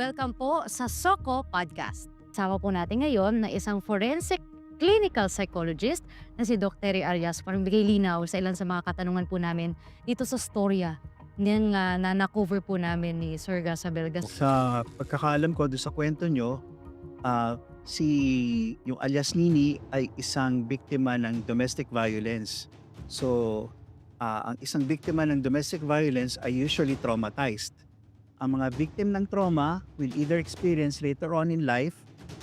Welcome po sa Soko Podcast. Sama po natin ngayon na isang forensic clinical psychologist na si Dr. Terry Arias para bigay linaw sa ilan sa mga katanungan po namin dito sa storya Yan nga na na-cover po namin ni Sir Gasa Belgas. Sa pagkakaalam ko doon sa kwento nyo, ah, si yung alias Nini ay isang biktima ng domestic violence. So, ah, ang isang biktima ng domestic violence ay usually traumatized. Ang mga victim ng trauma will either experience later on in life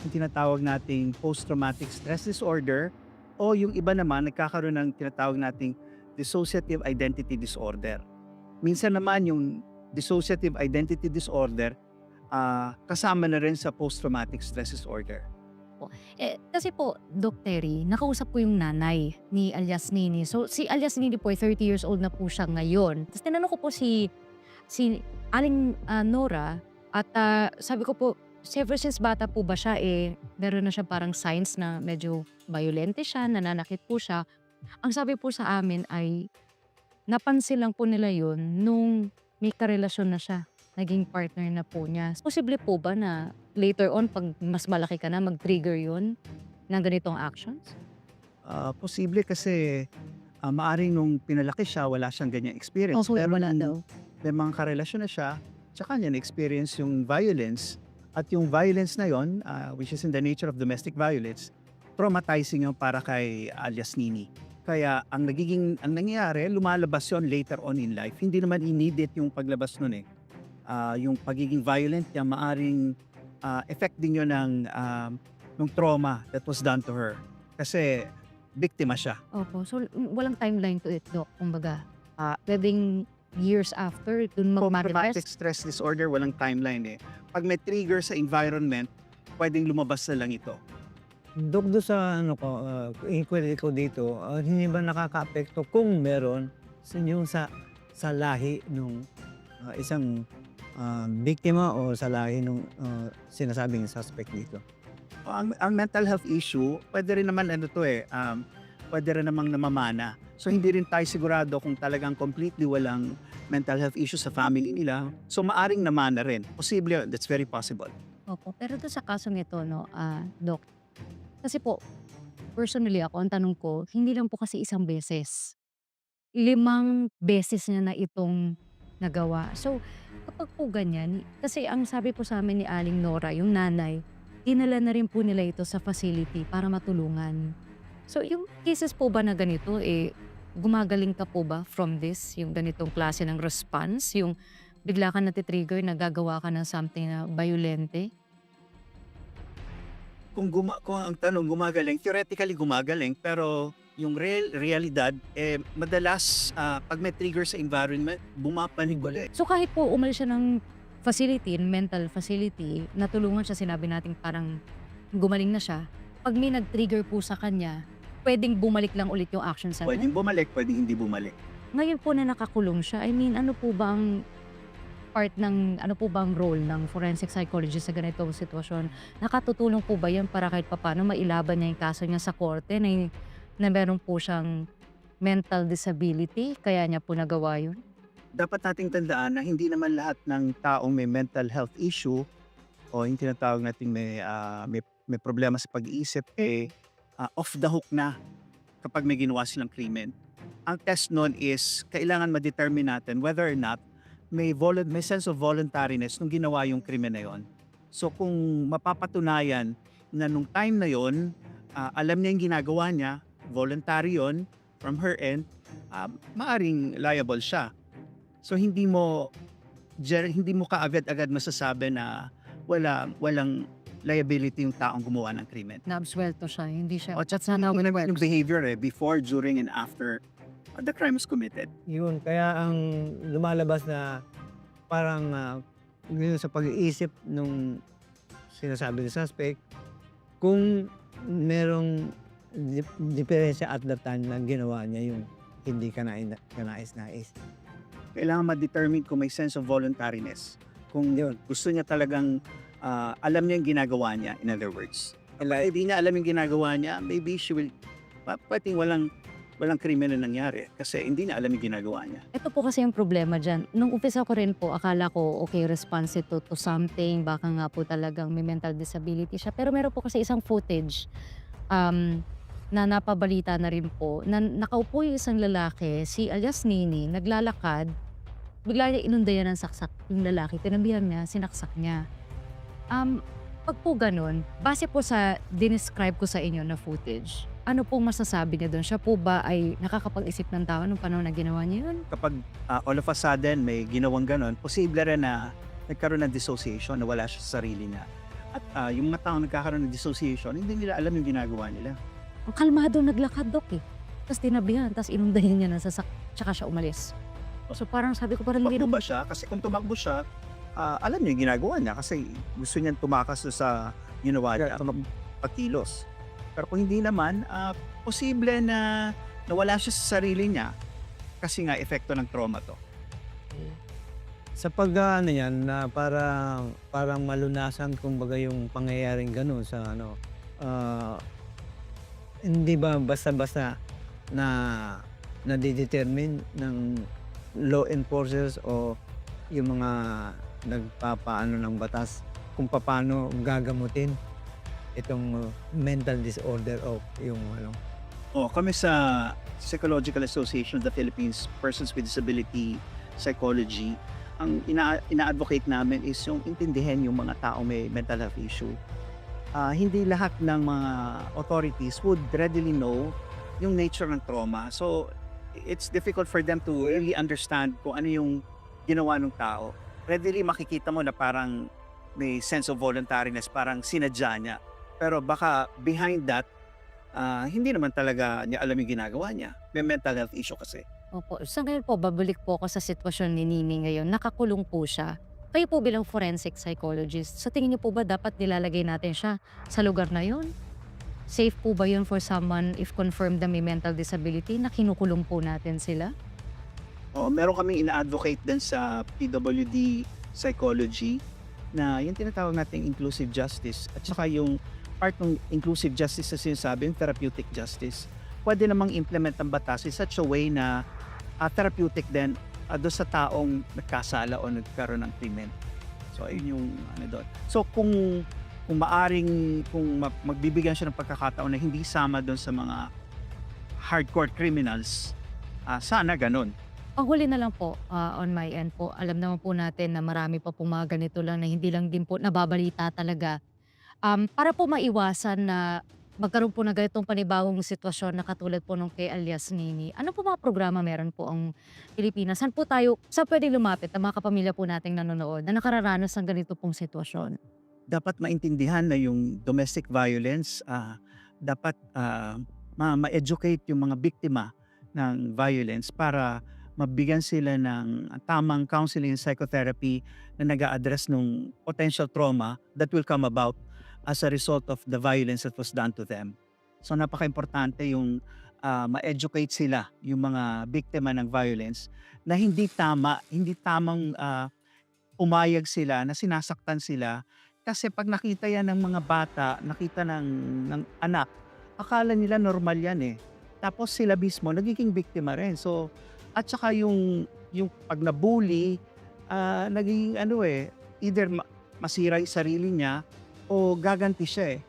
yung tinatawag nating post-traumatic stress disorder o yung iba naman nagkakaroon ng tinatawag nating dissociative identity disorder. Minsan naman yung dissociative identity disorder ah, kasama na rin sa post-traumatic stress disorder. Eh, kasi po, Dr. Terry, nakausap ko yung nanay ni alias Nini. So, si alias Nini po ay 30 years old na po siya ngayon. Tapos tinanong ko po si, si Aling ah, Nora at ah, sabi ko po, ever since bata po ba siya, eh, meron na siya parang signs na medyo violente siya, nananakit po siya. Ang sabi po sa amin ay, napansin lang po nila yun nung may karelasyon na siya. Naging partner na po niya. Posible po ba na later on, pag mas malaki ka na, mag-trigger yun ng ganitong actions? Ah, posible kasi ah, maaring nung pinalaki siya, wala siyang ganyang experience. Also, Pero wala nung daw. May mga karelasyon na siya, tsaka niya na-experience yung violence. At yung violence na yon, ah, which is in the nature of domestic violence, traumatizing yung para kay alias Nini. Kaya ang nagiging, ang nangyayari, lumalabas yon later on in life. Hindi naman immediate yung paglabas nun eh. Ah, yung pagiging violent niya, maaring ah, effect din yun ng, um, ng trauma that was done to her. Kasi biktima siya. Opo. So, walang timeline to it, Doc. Kumbaga, uh, pwedeng years after, dun Post-traumatic mag-manifest. stress disorder, walang timeline eh. Pag may trigger sa environment, pwedeng lumabas na lang ito. Dok, do sa ano ko, uh, inquiry ko dito, ah, hindi ba nakaka-apekto kung meron sa yung sa, sa lahi nung ah, isang ah, biktima o sa lahi nung ah, sinasabing suspect dito? Ang, ang mental health issue, pwede rin naman ano to eh, um, pwede rin namang namamana. So hindi rin tayo sigurado kung talagang completely walang mental health issue sa family nila. So maaring namana rin. Posible, that's very possible. Opo. Pero doon sa kasong ito, no, ah, Doc, kasi po, personally ako, ang tanong ko, hindi lang po kasi isang beses. Limang beses niya na itong nagawa. So, kapag po ganyan, kasi ang sabi po sa amin ni Aling Nora, yung nanay, dinala na rin po nila ito sa facility para matulungan. So, yung cases po ba na ganito, eh, gumagaling ka po ba from this? Yung ganitong klase ng response? Yung bigla ka natitrigger, nagagawa ka ng something na violente? Kung, guma- kung ang tanong gumagaling, theoretically gumagaling, pero yung real realidad, eh, madalas ah, pag may trigger sa environment, bumapanig ulit. So kahit po umalis siya ng facility, mental facility, natulungan siya, sinabi natin parang gumaling na siya. Pag may nag-trigger po sa kanya, pwedeng bumalik lang ulit yung action sa Pwedeng bumalik, pwedeng hindi bumalik. Ngayon po na nakakulong siya, I mean, ano po ba ang part ng, ano po ba ang role ng forensic psychologist sa ganitong sitwasyon? Nakatutulong po ba yan para kahit papano mailaban niya yung kaso niya sa korte na, na meron po siyang mental disability, kaya niya po nagawa yun? dapat nating tandaan na hindi naman lahat ng taong may mental health issue o yung tinatawag nating may, ah, may, may problema sa pag-iisip, eh, ah, off the hook na kapag may ginawa silang krimen. Ang test nun is, kailangan ma-determine natin whether or not may, volu- may sense of voluntariness nung ginawa yung krimen na yon. So kung mapapatunayan na nung time na yon, ah, alam niya yung ginagawa niya, voluntary yon from her end, ah, maaring liable siya. So hindi mo hindi mo kaagad-agad masasabi na wala walang liability yung taong gumawa ng krimen. Na-absuelto siya, hindi siya. O, how it Yung, yung behavior eh, before, during, and after uh, the crime was committed. Yun, kaya ang lumalabas na parang yun sa pag-iisip nung sinasabi ng suspect, kung merong dip- diferensya at that time na ginawa niya yung hindi ka nai- kanais-nais. Kailangan ma-determine kung may sense of voluntariness. Kung yun, gusto niya talagang uh, alam niya yung ginagawa niya, in other words. Kung hindi niya alam yung ginagawa niya, maybe she will, pa- pwedeng walang walang krimen na nangyari kasi hindi na alam yung ginagawa niya. Ito po kasi yung problema dyan. Nung umpisa ko rin po, akala ko okay, response ito to something. Baka nga po talagang may mental disability siya. Pero meron po kasi isang footage um, na napabalita na rin po. Na, nakaupo yung isang lalaki, si alias Nini, naglalakad. Bigla niya inunda yan ng saksak yung lalaki. Tinabihan niya, sinaksak niya. Um, pag po ganun, base po sa dinescribe ko sa inyo na footage, ano pong masasabi niya doon? Siya po ba ay nakakapag-isip ng tao nung panahon na ginawa niya yun? Kapag ah, all of a sudden may ginawang ganon, posible rin na nagkaroon ng dissociation, na wala siya sa sarili niya. At ah, yung mga tao nagkakaroon ng dissociation, hindi nila alam yung ginagawa nila. Ang kalmado naglakad, Dok eh. Tapos tinabihan, tapos inundahin niya na sasak, tsaka siya umalis. So parang sabi ko, parang hindi Tumakbo ba siya? Kasi kung tumakbo siya, ah, alam niya yung ginagawa niya kasi gusto niyan tumakas doon sa ginawa niya, pagkilos. Pero kung hindi naman, ah, posible na nawala siya sa sarili niya kasi nga epekto ng trauma to. Sa pag ano yan na parang parang malunasan kumbaga yung pangyayaring gano'n sa ano ah, hindi ba basta-basta na nadidetermine ng law enforcers o yung mga nagpapaano ng batas kung paano gagamutin itong uh, mental disorder o yung ano Oh, kami sa Psychological Association of the Philippines Persons with Disability Psychology, ang ina- ina-advocate namin is yung intindihin yung mga tao may mental health issue. Ah, hindi lahat ng mga authorities would readily know yung nature ng trauma. So, it's difficult for them to really understand kung ano yung ginawa ng tao. Readily makikita mo na parang may sense of voluntariness, parang sinadya niya. Pero baka behind that, ah, hindi naman talaga niya alam yung ginagawa niya. May mental health issue kasi. Opo. Sa ngayon po, babalik po ako sa sitwasyon ni Nini ngayon. Nakakulong po siya. Kayo po bilang forensic psychologist, sa tingin niyo po ba dapat nilalagay natin siya sa lugar na yon? Safe po ba yun for someone if confirmed na may mental disability na kinukulong po natin sila? O, meron kaming ina-advocate din sa PWD Psychology na yung tinatawag nating inclusive justice at saka yung part ng inclusive justice na sinasabi, yung therapeutic justice. Pwede namang implement ang batas in such a way na ah, therapeutic din uh, doon sa taong nagkasala o nagkaroon ng krimen. So, ayun yung ano doon. So, kung kung maaring kung ma- magbibigyan siya ng pagkakataon na hindi sama doon sa mga hardcore criminals, ah, sana ganun. Panghuli na lang po, ah, on my end po, alam naman po natin na marami pa pong mga ganito lang na hindi lang din po nababalita talaga. Um, para po maiwasan na magkaroon po ng ganitong panibagong sitwasyon na katulad po nung kay alias Nini, ano po mga programa meron po ang Pilipinas? Saan po tayo, saan pwedeng lumapit ang mga kapamilya po nating nanonood na nakararanas ng ganito pong sitwasyon? dapat maintindihan na yung domestic violence, ah, dapat ah, ma- ma-educate yung mga biktima ng violence para mabigyan sila ng tamang counseling and psychotherapy na nag address ng potential trauma that will come about as a result of the violence that was done to them. So napaka-importante yung ah, ma-educate sila, yung mga biktima ng violence na hindi tama, hindi tamang ah, umayag sila na sinasaktan sila kasi pag nakita yan ng mga bata, nakita ng, ng anak, akala nila normal yan eh. Tapos sila mismo, nagiging biktima rin. So, at saka yung, yung pag nabully, ah, naging ano eh, either ma- masira yung sarili niya o gaganti siya eh.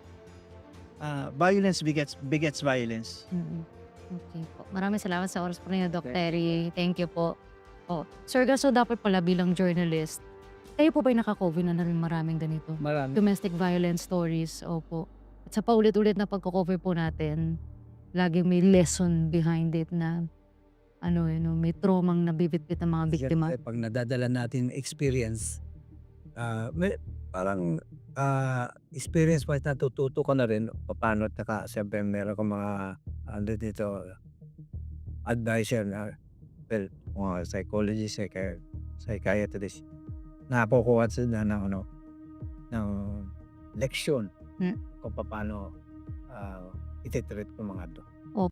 Ah, violence begets, begets violence. Mhm. Okay po. Maraming salamat sa oras po ninyo, Doc Terry. Thank you po. Oh, Sir Gaso, dapat pala bilang journalist, kayo po ba'y nakakover na na rin maraming ganito? marami Domestic violence stories, opo. At sa paulit-ulit na pagko-cover po natin, laging may lesson behind it na ano eh, no, may traumang nabibitbit ng mga biktima. Siyempre, pag nadadala natin experience, ah, may, parang ah, experience wise natututo ka na rin paano at saka siyempre meron ka mga ano dito advisor na well, mga psychologist, psychi- psychiatrist nakukuha sila ng ano ng leksyon Hmm. kung paano uh, ititreat ng mga to.